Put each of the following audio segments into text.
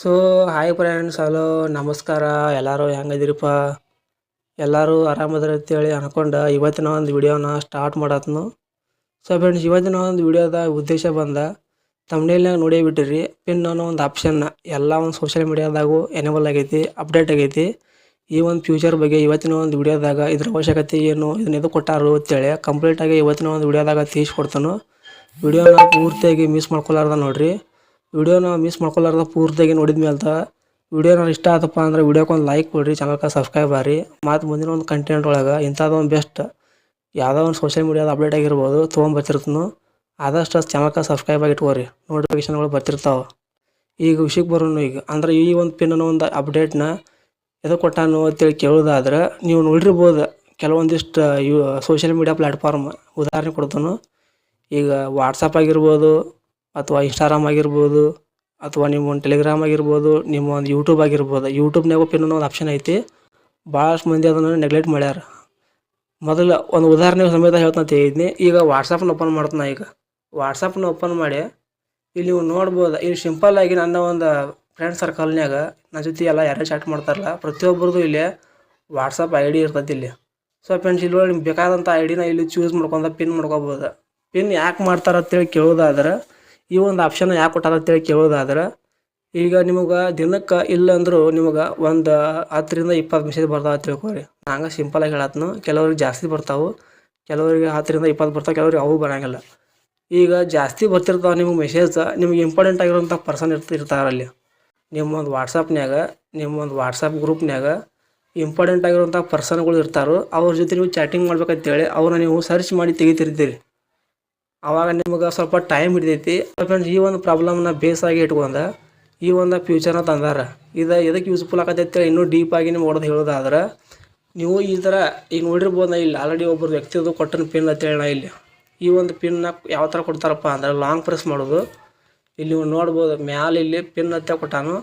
So hi friends hello ನಮಸ್ಕಾರ. ಎಲ್ಲರೂ ಹೆಂಗದಿರಪ್ಪ ಎಲ್ಲರೂ ಆರಾಮದ್ರೆ ಅಂತೇಳಿ ಅನ್ಕೊಂಡು ಇವತ್ತಿನ ಒಂದು ವಿಡಿಯೋನ ಸ್ಟಾರ್ಟ್ ಮಾಡತ್ನು. ಸೊ ಫ್ರೆಂಡ್ಸ್ ಇವತ್ತಿನ ಒಂದು ವಿಡಿಯೋದ ಉದ್ದೇಶ ಬಂದ ತಮ್ಮನೇಲಿನಾಗ ನೋಡೇ ಬಿಟ್ಟಿರಿ ಪಿನ್ ಅನ್ನೋ ಒಂದು ಆಪ್ಷನ್ನ ಎಲ್ಲ ಒಂದು ಸೋಷಿಯಲ್ ಮೀಡಿಯಾದಾಗೂ ಎನೇಬಲ್ ಆಗೈತಿ ಅಪ್ಡೇಟ್ ಆಗೈತಿ. ಈ ಒಂದು ಫ್ಯೂಚರ್ ಬಗ್ಗೆ ಇವತ್ತಿನ ಒಂದು ವಿಡಿಯೋದಾಗ ಇದ್ರ ಅವಶ್ಯಕತೆ ಏನು, ಇದನ್ನ ಎದು ಕೊಟ್ಟಾರು ಅಂತೇಳಿ ಕಂಪ್ಲೀಟಾಗಿ ಇವತ್ತಿನ ಒಂದು ವಿಡಿಯೋದಾಗ ತಿಳಿಸ್ಕೊಡ್ತಾನು. ವಿಡಿಯೋನ ಪೂರ್ತಿಯಾಗಿ ಮಿಸ್ ಮಾಡ್ಕೊಲಾರ್ದ ನೋಡ್ರಿ. ವಿಡಿಯೋನ ಮಿಸ್ ಮಾಡ್ಕೊಲಾರ್ದ ಪೂರ್ತಿಯಾಗಿ ನೋಡಿದ ಮೇಲೆ ವಿಡಿಯೋನ ಇಷ್ಟ ಆತಪ್ಪ ಅಂದ್ರೆ ವಿಡಿಯೋಕ್ಕೆ ಒಂದು ಲೈಕ್ ಕೊಡಿರಿ ಚಾನಲ್ಗೆ ಸಬ್ಸ್ಕ್ರೈಬ್ ಆರಿ ಮತ್ತು ಮುಂದಿನ ಒಂದು ಕಂಟೆಂಟ್ ಒಳಗೆ ಇಂಥದ್ದು ಒಂದು ಬೆಸ್ಟ್ ಯಾವುದೋ ಒಂದು ಸೋಷಿಯಲ್ ಮೀಡಿಯಾದ ಅಪ್ಡೇಟ್ ಆಗಿರ್ಬೋದು ತೊಗೊಂಬರ್ತಿರ್ತನು ಆದಷ್ಟು ಚಾನಲ್ಗೆ ಸಬ್ಸ್ಕ್ರೈಬ್ ಆಗಿಟ್ಕೋರಿ ನೋಟಿಫಿಕೇಶನ್ಗಳು ಬರ್ತಿರ್ತಾವೆ. ಈಗ ವಿಷಯಕ್ಕೆ ಬರೋನು ಈಗ. ಅಂದ್ರೆ ಈ ಒಂದು ಪಿನ್ ಅನ್ನೋ ಒಂದು ಅಪ್ಡೇಟ್ನ ಎದು ಕೊಟ್ಟಾನು ಅಂತೇಳಿ ಕೇಳೋದಾದ್ರೆ ನೀವು ನೋಡಿರ್ಬೋದು ಕೆಲವೊಂದಿಷ್ಟು, ಯು ಸೋಷಿಯಲ್ ಮೀಡಿಯಾ ಪ್ಲ್ಯಾಟ್ಫಾರ್ಮ್ ಉದಾಹರಣೆ ಕೊಡ್ತಾನು. ಈಗ ವಾಟ್ಸಪ್ ಆಗಿರ್ಬೋದು ಅಥವಾ ಇನ್ಸ್ಟಾಗ್ರಾಮ್ ಆಗಿರ್ಬೋದು ಅಥವಾ ನಿಮ್ಮ ಒಂದು ಟೆಲಿಗ್ರಾಮ್ ಆಗಿರ್ಬೋದು, ನಿಮ್ಮ ಒಂದು ಯೂಟ್ಯೂಬ್ ಆಗಿರ್ಬೋದು ಯೂಟ್ಯೂಬ್ನಾಗ ಪಿನ್ ಒಂದು ಆಪ್ಷನ್ ಐತಿ. ಭಾಳಷ್ಟು ಮಂದಿ ಅದನ್ನು ನೆಗ್ಲೆಕ್ಟ್ ಮಾಡ್ಯಾರ. ಮೊದಲು ಒಂದು ಉದಾಹರಣೆ ಸಮೇತ ಹೇಳ್ತಂತ ಹೇಳಿದ್ನಿ. ಈಗ ವಾಟ್ಸಪ್ನ ಓಪನ್ ಮಾಡ್ತಾನೆ ಈಗ. ವಾಟ್ಸಪ್ನ ಓಪನ್ ಮಾಡಿ, ಇಲ್ಲಿ ನೀವು ನೋಡ್ಬೋದು, ಇಲ್ಲಿ ಸಿಂಪಲ್ ಆಗಿ ನನ್ನ ಒಂದು ಫ್ರೆಂಡ್ ಸರ್ಕಲ್ನ್ಯಾಗ ನನ್ನ ಜೊತೆ ಎಲ್ಲ ಯಾರ್ಯಾರು ಚಾಟ್ ಮಾಡ್ತಾರಲ್ಲ, ಪ್ರತಿಯೊಬ್ಬರದು ಇಲ್ಲಿ ವಾಟ್ಸಪ್ ಐ ಡಿ ಇರ್ತೈತಿ ಇಲ್ಲಿ. ಸೊ ಫ್ರೆಂಡ್ಸ್ ಇಲ್ಲಿ ನಿಮ್ಗೆ ಬೇಕಾದಂಥ ಐ ಡಿನ ಇಲ್ಲಿ ಚೂಸ್ ಮಾಡ್ಕೊಂಡ ಪಿನ್ ಮಾಡ್ಕೊಬೋದು. ಪಿನ್ ಯಾಕೆ ಮಾಡ್ತಾರಂತೇಳಿ ಕೇಳೋದಾದ್ರೆ ಈ ಒಂದು ಆಪ್ಷನ್ ಯಾಕೆ ಕೊಟ್ಟಾರ ಅಂತೇಳಿ ಕೇಳೋದಾದ್ರೆ ಈಗ ನಿಮಗೆ ದಿನಕ್ಕೆ ಇಲ್ಲ ಅಂದರೂ ನಿಮಗೆ ಒಂದು ಹತ್ತರಿಂದ ಇಪ್ಪತ್ತು ಮೆಸೇಜ್ ಬರ್ತಾವೆ ತಿಳ್ಕೊರಿ ಹಂಗೆ ಸಿಂಪಲಾಗಿ ಹೇಳತ್ನು, ಕೆಲವ್ರಿಗೆ ಜಾಸ್ತಿ ಬರ್ತಾವೆ, ಕೆಲವರಿಗೆ ಹತ್ತರಿಂದ ಇಪ್ಪತ್ತು ಬರ್ತಾವೆ, ಕೆಲವ್ರಿಗೆ ಅವು ಬರೋಂಗಿಲ್ಲ. ಈಗ ಜಾಸ್ತಿ ಬರ್ತಿರ್ತಾವೆ ನಿಮಗೆ ಮೆಸೇಜ್ ನಿಮ್ಗೆ ಇಂಪಾರ್ಟೆಂಟ್ ಆಗಿರೋಂಥ ಪರ್ಸನ್ ಇರ್ತ ಇರ್ತಾರಲ್ಲಿ ನಿಮ್ಮ ಒಂದು ವಾಟ್ಸಪ್ನ್ಯಾಗ ನಿಮ್ಮ ಒಂದು ವಾಟ್ಸಪ್ ಗ್ರೂಪ್ನ್ಯಾಗ ಇಂಪಾರ್ಟೆಂಟ್ ಆಗಿರೋಂಥ ಪರ್ಸನ್ಗಳು ಇರ್ತಾರೋ, ಅವ್ರ ಜೊತೆ ನೀವು ಚಾಟಿಂಗ್ ಮಾಡ್ಬೇಕಂತೇಳಿ ಅವ್ರನ್ನ ನೀವು ಸರ್ಚ್ ಮಾಡಿ ತೆಗಿತಿರ್ತೀರಿ. ಅವಾಗ ನಿಮ್ಗೆ ಸ್ವಲ್ಪ ಟೈಮ್ ಹಿಡಿದೈತಿ. ಫ್ರೆಂಡ್ಸ್ ಈ ಒಂದು ಪ್ರಾಬ್ಲಮ್ನ ಬೇಸ್ ಆಗಿ ಇಟ್ಕೊಂಡ, ಈ ಒಂದು ಫ್ಯೂಚರ್ನ ತಂದಾರ. ಇದು ಎದಕ್ಕೆ ಯೂಸ್ಫುಲ್ ಆಗತ್ತೈತೆ ಇನ್ನೂ ಡೀಪ್ ಆಗಿ ನಿಮ್ಗೆ ಹೊಡೆದು ಹೇಳೋದಾದ್ರೆ, ನೀವು ಈ ಥರ ಈಗ ನೋಡಿರ್ಬೋದು ನಾ ಇಲ್ಲಿ ಆಲ್ರೆಡಿ ಒಬ್ಬರು ವ್ಯಕ್ತಿದು ಕೊಟ್ಟನ ಪಿನ್ ಅಂತೇಳಿ ನಾ ಇಲ್ಲಿ. ಈ ಒಂದು ಪಿನ್ನ ಯಾವ ಥರ ಕೊಡ್ತಾರಪ್ಪ ಅಂದ್ರೆ ಲಾಂಗ್ ಪ್ರೆಸ್ ಮಾಡೋದು. ಇಲ್ಲಿ ನೀವು ನೋಡ್ಬೋದು, ಮ್ಯಾಲೆ ಇಲ್ಲಿ ಪಿನ್ ಅಂತ ಕೊಟ್ಟಾನು.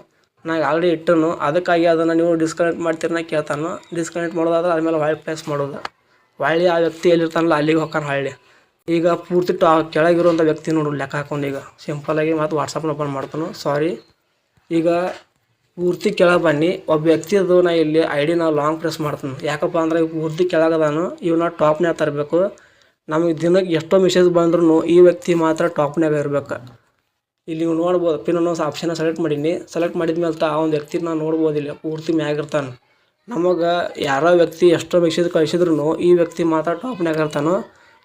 ನಾ ಆಲ್ರೆಡಿ ಇಟ್ಟನು. ಅದಕ್ಕಾಗಿ ಅದನ್ನು ನೀವು ಡಿಸ್ಕನೆಕ್ಟ್ ಮಾಡ್ತೀರನ್ನ ಕೇಳ್ತಾನು. ಡಿಸ್ಕನೆಕ್ಟ್ ಮಾಡೋದಾದ್ರೆ ಅದ್ಮೇಲೆ ಹೊಳ್ಳಿ ಪ್ರೆಸ್ ಮಾಡೋದು. ಹೊಳ್ಳಿ ಆ ವ್ಯಕ್ತಿ ಎಲ್ಲಿರ್ತಾನಲ್ಲ ಅಲ್ಲಿಗೆ ಹೋಗ್ತಾನೆ ಹೊಳ್ಳಿ ಈಗ ಪೂರ್ತಿ ಟಾ ಕೆಳಗಿರುವಂಥ ವ್ಯಕ್ತಿ ನೋಡು ಲೆಕ್ಕ ಹಾಕೊಂಡು ಈಗ. ಸಿಂಪಲಾಗಿ ಮತ್ತು ವಾಟ್ಸಪ್ನ ಓಪನ್ ಮಾಡ್ತಾನು. ಸಾರಿ ಈಗ ಪೂರ್ತಿ ಕೆಳಗೆ ಬನ್ನಿ. ಒಬ್ಬ ವ್ಯಕ್ತಿ ಅದು ನಾ ಇಲ್ಲಿ ಐ ಡಿ ನಾವು ಲಾಂಗ್ ಪ್ರೆಸ್ ಮಾಡ್ತಾನೆ. ಯಾಕಪ್ಪ ಅಂದ್ರೆ ಈಗ ಪೂರ್ತಿ ಕೆಳಗದಾನು ಇವನ್ನ ಟಾಪ್ನ್ಯಾಗ ತರಬೇಕು. ನಮಗೆ ದಿನಕ್ಕೆ ಎಷ್ಟೋ ಮೆಸೇಜ್ ಬಂದ್ರೂ ಈ ವ್ಯಕ್ತಿ ಮಾತ್ರ ಟಾಪ್ನ್ಯಾಗ ಇರಬೇಕು. ಇಲ್ಲಿ ನೀವು ನೋಡ್ಬೋದು. ಪಿನ್ ಅನ್ನೋ ಆಪ್ಷನ್ನ ಸೆಲೆಕ್ಟ್ ಮಾಡೀನಿ. ಸೆಲೆಕ್ಟ್ ಮಾಡಿದ ಮೇಲೆ ಆ ಒಂದು ವ್ಯಕ್ತಿ ನಾನು ನೋಡ್ಬೋದು ಇಲ್ಲಿ. ಪೂರ್ತಿ ಮ್ಯಾಗಿರ್ತಾನೆ ನಮಗೆ ಯಾರೋ ವ್ಯಕ್ತಿ ಎಷ್ಟೋ ಮೆಸೇಜ್ ಕಳಿಸಿದ್ರು ಈ ವ್ಯಕ್ತಿ ಮಾತ್ರ ಟಾಪ್ನ್ಯಾಗ ಇರ್ತಾನೋ.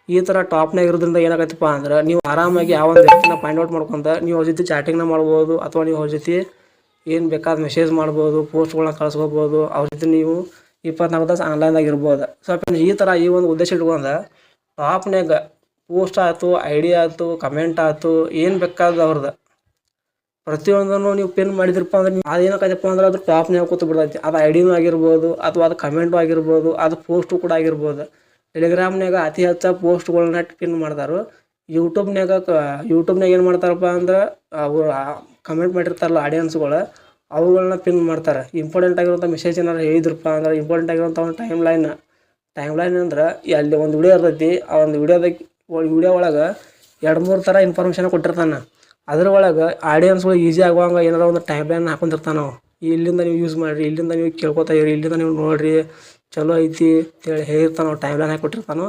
ಈ ಥರ ಟಾಪ್ನಾಗ ಇರೋದ್ರಿಂದ ಏನಾಗತ್ತಪ್ಪ ಅಂದ್ರೆ ನೀವು ಆರಾಮಾಗಿ ಯಾವ ಒಂದು ವ್ಯಕ್ತಿನ ಫೈಂಡ್ ಔಟ್ ಮಾಡ್ಕೊಂತ ನೀವು ಅವ್ರ ಜೊತೆ ಚಾಟಿಂಗ್ನ ಮಾಡ್ಬೋದು, ಅಥವಾ ನೀವು ಅವ್ರ ಜೊತೆ ಏನು ಬೇಕಾದ ಮೆಸೇಜ್ ಮಾಡ್ಬೋದು ಪೋಸ್ಟ್ಗಳನ್ನ ಕಳ್ಸ್ಕೊಬೋದು, ಅವ್ರ ಜೊತೆ ನೀವು ಇಪ್ಪತ್ನಾಲ್ಕು ತಾಸು ಆನ್ಲೈನ್ದಾಗ ಇರ್ಬೋದು. ಸ್ವಲ್ಪ ಈ ಥರ ಈ ಒಂದು ಉದ್ದೇಶ ಇಟ್ಕೊಂಡ ಟಾಪ್ನ್ಯಾಗ ಪೋಸ್ಟ್ ಆಯ್ತು ಐಡಿಯಾ ಆಯ್ತು ಕಮೆಂಟ್ ಆಯ್ತು, ಏನು ಬೇಕಾದ ಅವ್ರದ್ದು ಪ್ರತಿಯೊಂದನ್ನು ನೀವು ಪಿನ್ ಮಾಡಿದ್ರಪ್ಪ ಅಂದ್ರೆ ನೀವು ಅದೇನಾಗತ್ತಪ್ಪ ಅಂದ್ರೆ ಅದು ಟಾಪ್ನ್ಯಾಗ ಕೂತು ಬಿಡ್ತೈತಿ ಅದು ಐಡಿಯೂ ಆಗಿರ್ಬೋದು, ಅಥವಾ ಅದು ಕಮೆಂಟು ಆಗಿರ್ಬೋದು, ಅದು ಪೋಸ್ಟು ಕೂಡ ಆಗಿರ್ಬೋದು. ಟೆಲಿಗ್ರಾಮ್ನಾಗ ಅತಿ ಹೆಚ್ಚು ಪೋಸ್ಟ್ಗಳನ್ನ ಪಿನ್ ಮಾಡ್ತಾರೆ ಯೂಟ್ಯೂಬ್ನಾಗ ಕ ಯೂಟ್ಯೂಬ್ನಾಗ ಏನು ಮಾಡ್ತಾರಪ್ಪ ಅಂದ್ರೆ, ಅವರು ಕಮೆಂಟ್ ಮಾಡಿರ್ತಾರಲ್ಲ ಆಡಿಯನ್ಸ್ಗಳು ಅವುಗಳನ್ನ ಪಿನ್ ಮಾಡ್ತಾರೆ. ಇಂಪಾರ್ಟೆಂಟ್ ಆಗಿರುವಂಥ ಮೆಸೇಜ್ ಏನಾರು ಹೇಳಿದ್ರಪ್ಪ ಅಂದ್ರೆ ಇಂಪಾರ್ಟೆಂಟ್ ಆಗಿರುವಂಥ ಒಂದು ಟೈಮ್ ಲೈನ್ ಟೈಮ್ ಲೈನ್ ಅಂದ್ರೆ ಅಲ್ಲಿ ಒಂದು ವಿಡಿಯೋ ಇರ್ತೈತಿ, ಆ ಒಂದು ವಿಡಿಯೋದ ವಿಡಿಯೋ ಒಳಗೆ ಎರಡು ಮೂರು ಥರ ಇನ್ಫಾರ್ಮೇಷನ್ ಕೊಟ್ಟಿರ್ತಾನೆ. ಅದ್ರ ಒಳಗೆ ಆಡಿಯನ್ಸ್ಗಳು ಈಸಿ ಆಗುವಂಗೆ ಏನಾರ ಒಂದು ಟೈಮ್ ಲೈನ್ ಹಾಕೊಂಡಿರ್ತಾನೆ ಇಲ್ಲಿಂದ ನೀವು ಯೂಸ್ ಮಾಡಿರಿ, ಇಲ್ಲಿಂದ ನೀವು ಕೇಳ್ಕೊತಾ ಇರಿ ಇಲ್ಲಿಂದ ನೀವು ನೋಡಿರಿ, ಚಲೋ ಐತಿ ಅಂತೇಳಿ ಹೇಳಿರ್ತಾನೋ ಟೈಮ್ ಲೈನ್ ಹಾಕಿ ಕೊಟ್ಟಿರ್ತಾನೋ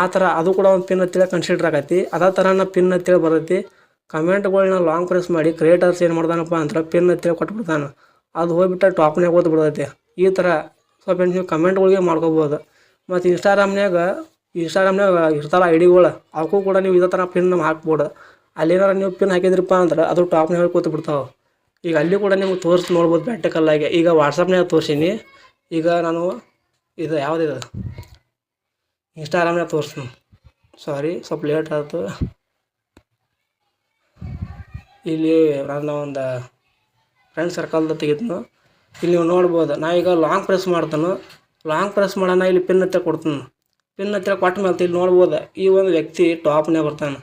ಆ ಥರ ಅದು ಕೂಡ ಒಂದು ಪಿನ್ ಅಂತೇಳಿ ಕನ್ಸಿಡರ್ ಆಗೈತಿ. ಅದೇ ಥರನ ಪಿನ್ ಅಂತೇಳಿ ಬರ್ತೈತಿ ಕಮೆಂಟ್ಗಳನ್ನ ಲಾಂಗ್ ಪ್ರೆಸ್ ಮಾಡಿ ಕ್ರಿಯೇಟರ್ಸ್ ಏನು ಮಾಡ್ದಾನಪ್ಪ ಅಂದ್ರೆ ಪಿನ್ ಅಂತೇಳಿ ಕೊಟ್ಬಿಡ್ತಾನೆ. ಅದು ಹೋಗ್ಬಿಟ್ಟು ಟಾಪ್ನಾಗ ಓದ್ ಬಿಡ್ತೈತಿ. ಈ ಥರ ಸ್ವಲ್ಪ ನೀವು ಕಮೆಂಟ್ಗಳಿಗೆ ಮಾಡ್ಕೋಬೋದು. ಮತ್ತು ಇನ್ಸ್ಟಾಗ್ರಾಮ್ನಾಗ ಇನ್ಸ್ಟಾಗ್ರಾಮ್ನಾಗ ಇರ್ತಾರ ಐ ಡಿಗಳು ಅವಕ್ಕೂ ಕೂಡ ನೀವು ಇದೇ ಥರ ಪಿನ್ ಹಾಕ್ಬೋದು. ಅಲ್ಲೇನಾರ ನೀವು ಪಿನ್ ಹಾಕಿದ್ರಪ್ಪ ಅಂದ್ರೆ ಅದು ಟಾಪ್ನಾಗ ಕೂತು ಬಿಡ್ತಾವೆ ಈಗ ಅಲ್ಲಿ ಕೂಡ ನಿಮ್ಗೆ ತೋರಿಸಿ ನೋಡ್ಬೋದು ಬೆಟ್ಟಕಲ್ಲಾಗೆ ಈಗ ವಾಟ್ಸಪ್ನಾಗ ತೋರಿಸೀನಿ. ಈಗ ನಾನು ಇದು ಯಾವುದಿದೆ ಇನ್ಸ್ಟಾಗ್ರಾಮ್ನಾಗ ತೋರಿಸ್ತೀನಿ ಸಾರಿ ಸ್ವಲ್ಪ ಲೇಟ್ ಆಯಿತು ಇಲ್ಲಿ ನನ್ನ ಒಂದು ಫ್ರೆಂಡ್ ಸರ್ಕಲ್ದ ತೆಗಿತೀನಿ ಇಲ್ಲಿ ನೀವು ನೋಡ್ಬೋದು, ನಾ ಈಗ ಲಾಂಗ್ ಪ್ರೆಸ್ ಮಾಡ್ತಾನೆ. ಲಾಂಗ್ ಪ್ರೆಸ್ ಮಾಡೋಣ, ಇಲ್ಲಿ ಪಿನ್ ಹತ್ತಿರ ಕೊಡ್ತೀನಿ. ಪಿನ್ ಹತ್ತಿರ ಕೊಟ್ಟ ಮೇಲೆ ಇಲ್ಲಿ ನೋಡ್ಬೋದು, ಈ ಒಂದು ವ್ಯಕ್ತಿ ಟಾಪ್ನೇ ಬರ್ತಾನೆ.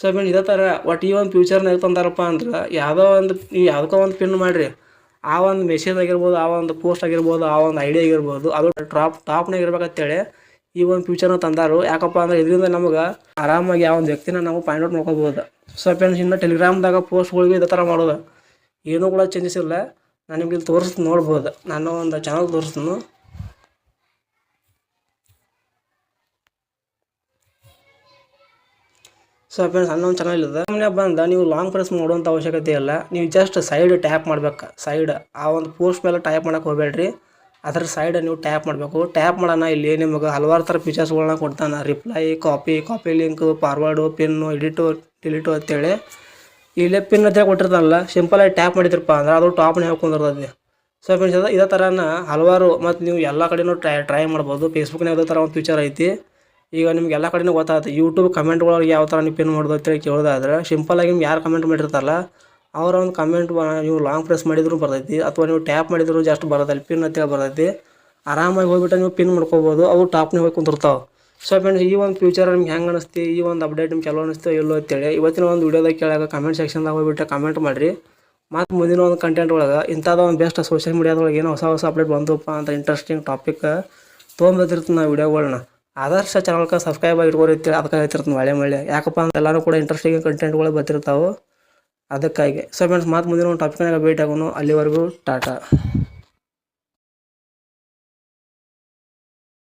ಸೊ ಮೀನ್ ಇದೇ ಥರ ಒಟ್ಟು ಈ ಒಂದು ಫ್ಯೂಚರ್ನಾಗ ತಂದಾರಪ್ಪ ಅಂದ್ರೆ ಯಾವುದೋ ಒಂದು, ನೀವು ಯಾವುದಕ್ಕೋ ಒಂದು ಪಿನ್ ಮಾಡಿರಿ. ಆ ಒಂದು ಮೆಸೇಜ್ ಆಗಿರ್ಬೋದು, ಆ ಒಂದು ಪೋಸ್ಟ್ ಆಗಿರ್ಬೋದು, ಆ ಒಂದು ಐಡಿಯಾ ಆಗಿರ್ಬೋದು, ಅದು ಟಾಪ್ ಟಾಪ್ನಾಗ ಇರ್ಬೇಕಂತೇಳಿ ಈ ಒಂದು ಫ್ಯೂಚರ್ನ ತಂದಾರು. ಯಾಕಪ್ಪ ಅಂದ್ರೆ ಇದರಿಂದ ನಮಗೆ ಆರಾಮಾಗಿ ಆ ಒಂದು ವ್ಯಕ್ತಿನ ನಾವು ಫೈಂಡ್ ಔಟ್ ಮಾಡ್ಕೋಬೋದು. ಸೊ ಫ್ರೆಂಡ್ಸ್ ಇನ್ನು ಟೆಲಿಗ್ರಾಮ್ದಾಗ ಪೋಸ್ಟ್ಗಳಿಗೆ ಇದೇ ಥರ ಮಾಡೋದು. ಏನೂ ಕೂಡ ಚೇಂಜಸ್ ಇಲ್ಲ. ನಾನು ನಿಮ್ಗೆ ಇಲ್ಲಿ ತೋರಿಸ್ತೀನಿ ನೋಡ್ಬೋದು. ನಾನು ಒಂದು ಚಾನಲ್ ತೋರಿಸ್ತೀನಿ. ಸೊ ಫ್ರೆಂಡ್ಸ್ ಅನ್ನೊಂದು ಚಾನಲ್ ಇದೆ ಸುಮ್ಮನೆ ಬಂದ ನೀವು ಲಾಂಗ್ ಪ್ರೆಸ್ ಮಾಡುವಂಥ ಅವಶ್ಯಕತೆ ಇಲ್ಲ. ನೀವು ಜಸ್ಟ್ ಸೈಡ್ ಟ್ಯಾಪ್ ಮಾಡ್ಬೇಕು. ಸೈಡ್ ಆ ಒಂದು ಪೋಸ್ಟ್ ಮೇಲೆ ಟೈಪ್ ಮಾಡಕ್ಕೆ ಹೋಗಬೇಡ್ರಿ. ಅದರ ಸೈಡ್ ನೀವು ಟ್ಯಾಪ್ ಮಾಡಬೇಕು. ಟ್ಯಾಪ್ ಮಾಡೋಣ, ಇಲ್ಲಿ ನಿಮಗೆ ಹಲವಾರು ಥರ ಫೀಚರ್ಸ್ಗಳನ್ನ ಕೊಡ್ತಾನೆ. Reply copy copy link forward pin edit delete ಅಂತೇಳಿ. ಇಲ್ಲೇ ಪಿನ್ ಅಂತ ಕೊಟ್ಟಿರ್ತಾನಲ್ಲ ಸಿಂಪಲಾಗಿ ಟ್ಯಾಪ್ ಮಾಡಿದ್ರಪ್ಪ ಅಂದ್ರೆ ಅದು ಟಾಪ್ನೇ ಹಾಕೊಂಡಿರ್ತದೆ ಸೊ ಫ್ರೆಂಡ್ಸ್ ಇದು ಥರನ ಹಲವಾರು, ಮತ್ತು ನೀವು ಎಲ್ಲ ಕಡೆನೂ ಟ್ರೈ ಟ್ರೈ ಮಾಡ್ಬೋದು. ಫೇಸ್ಬುಕ್ನಾಗ ಇದೇ ಥರ ಒಂದು ಫೀಚರ್ ಐತಿ. ಈಗ ನಿಮ್ಗೆ ಎಲ್ಲ ಕಡೆನೂ ಗೊತ್ತಾಗುತ್ತೆ. ಯೂಟ್ಯೂಬ್ ಕಮೆಂಟ್ಗಳಿಗೆ ಯಾವ ಥರ ನೀವು ಪಿನ್ ಮಾಡೋದು ಅಂತೇಳಿ ಕೇಳೋದಾದ್ರೆ ಸಿಂಪಲಾಗಿ ನಿಮ್ಗೆ ಯಾರು ಕಮೆಂಟ್ ಮಾಡಿರ್ತಾರಲ್ಲ, ಅವರ ಒಂದು ಕಮೆಂಟ್ ನೀವು ಲಾಂಗ್ ಪ್ರೆಸ್ ಮಾಡಿದ್ರು ಬರ್ತೈತಿ, ಅಥವಾ ನೀವು ಟ್ಯಾಪ್ ಮಾಡಿದ್ರು ಜಸ್ಟ್ ಬರೋದಿಲ್ಲ ಪಿನ್ ಅಂತೇಳಿ ಬರ್ತೈತಿ ಆರಾಮಾಗಿ ಹೋಗ್ಬಿಟ್ಟು ನೀವು ಪಿನ್ ಮಾಡ್ಕೋಬೋದು, ಅವು ಟಾಪ್ನೇ ಹೋಗಿ ಕುಂತಿರ್ತಾವೆ. ಸೊ ಫ್ರೆಂಡ್ಸ್ ಈ ಒಂದು ಫ್ಯೂಚರ್ ನಿಮ್ಗೆ ಹೆಂಗೆ ಅನಿಸ್ತಿ, ಈ ಒಂದು ಅಪ್ಡೇಟ್ ನಿಮ್ಗೆ ಚಲೋ ಅನಿಸ್ತು ಎಲ್ಲೋ ಅಂತೇಳಿ, ಇವತ್ತಿನ ಒಂದು ವೀಡಿಯೋದಾಗ ಕೇಳಾಗ ಕಮೆಂಟ್ ಸೆಕ್ಷನ್ದಾಗ ಹೋಗ್ಬಿಟ್ಟು ಕಮೆಂಟ್ ಮಾಡಿರಿ. ಮತ್ತು ಮುಂದಿನ ಒಂದು ಕಂಟೆಂಟ್ ಒಳಗೆ ಇಂಥದ್ದು ಒಂದು ಬೆಸ್ಟ್ ಸೋಷಿಯಲ್ ಮೀಡಿಯಾದೊಳಗೆ ಏನೋ ಹೊಸ ಹೊಸ ಅಪ್ಡೇಟ್ ಬಂದಪ್ಪ ಅಂತ ಇಂಟ್ರೆಸ್ಟಿಂಗ್ ಟಾಪಿಕ್ ತೊಗೊಂಬತ್ತಿರ್ತೀನಿ ನಾವು ವಿಡಿಯೋಗಳನ್ನ ಆದರ್ಶ ಚಾನಲ್ಗೆ ಸಬ್ಸ್ಕ್ರೈಬ್ ಆಗಿ ಇಟ್ಕೋರಿ ಅಂತೇಳಿ ಅದಕ್ಕೆ ಹೇಳ್ತಿರ್ತೀನಿ ಮಳೆ ಮಳೆ. ಯಾಕಪ್ಪ ಅಂತ ಎಲ್ಲರೂ ಕೂಡ ಇಂಟ್ರೆಸ್ಟಿಂಗ್ ಕಂಟೆಂಟ್ಗಳು ಬರ್ತಿರ್ತಾವೆ. ಅದಕ್ಕಾಗಿ. ಸೊ ಫ್ರೆಂಡ್ಸ್ ಮತ್ತೆ ಮುಂದಿನ ಒಂದು ಟಾಪಿಕ್ನಾಗ ಭೇಟಿ ಆಗೋನು ಅಲ್ಲಿವರೆಗೂ ಟಾಟಾ.